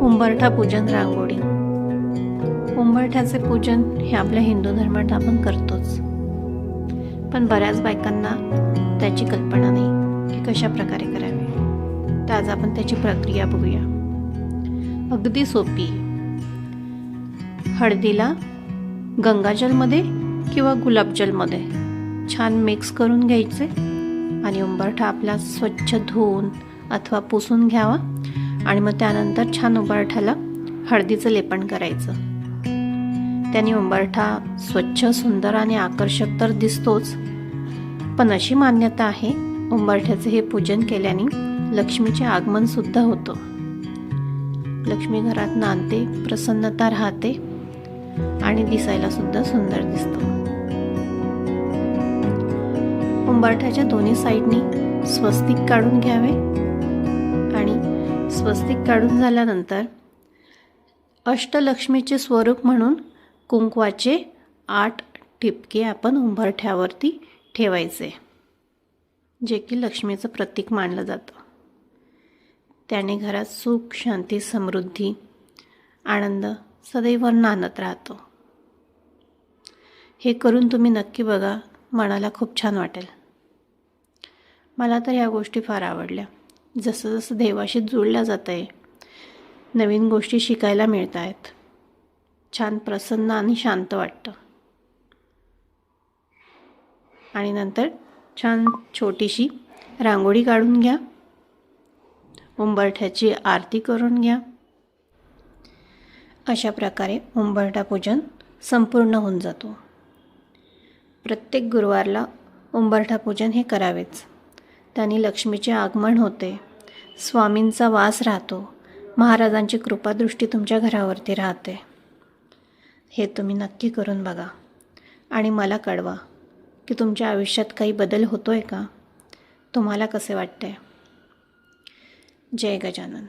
उंबरठा पूजन रांगोळी. उंबरठ्याचे पूजन हे आपल्या हिंदू धर्मात आपण करतोच. पण बऱ्याच बायकांना त्याची कल्पना नाही की कशा प्रकारे करावी. तर आज आपण त्याची प्रक्रिया बघूया. अगदी सोपी. हळदीला गंगाजलमध्ये किंवा गुलाबजलमध्ये छान मिक्स करून घ्यायचे आणि उंबरठा आपला स्वच्छ धुवून अथवा पुसून घ्यावा. आणि मग त्यानंतर छान उंबरठ्याला हळदीचं लेपन करायचं. त्याने उंबरठा स्वच्छ सुंदर आणि आकर्षक तर दिसतोच पण अशी मान्यता आहे उंबरठ्याचे हे पूजन केल्याने लक्ष्मीचे आगमन सुद्धा होतं. लक्ष्मी घरात नांदते प्रसन्नता राहते आणि दिसायला सुद्धा सुंदर दिसतं. उंबरठ्याच्या दोन्ही साईडनी स्वस्तिक काढून घ्यावे स्वस्तिक काढून झाल्यानंतर अष्टलक्ष्मीचे स्वरूप म्हणून कुंकवाचे आठ ठिपके आपण उंबरठ्यावरती ठेवायचे जे की लक्ष्मीचं प्रतीक मानलं जातं. त्याने घरात सुख शांती समृद्धी आनंद सदैव नांदत राहतो. हे करून तुम्ही नक्की बघा मनाला खूप छान वाटेल. मला तर ह्या गोष्टी फार आवडल्या. जसं जसं देवाशी जुळल्या जात आहे नवीन गोष्टी शिकायला मिळत आहेत छान प्रसन्न आणि शांत वाटतं. आणि नंतर छान छोटीशी रांगोळी काढून घ्या. उंबरठ्याची आरती करून घ्या. अशा प्रकारे उंबरठा पूजन संपूर्ण होऊन जातो. प्रत्येक गुरुवारला उंबरठा पूजन हे करावेच. त्यांनी लक्ष्मीचे आगमन होते. स्वामींचा वास राहतो. महाराजांची कृपादृष्टी तुमच्या घरावरती राहते. हे तुम्ही नक्की करून बघा. आणि मला कळवा की तुमच्या आयुष्यात काही बदल होतो आहे का? तुम्हाला कसे वाटते जय गजानन.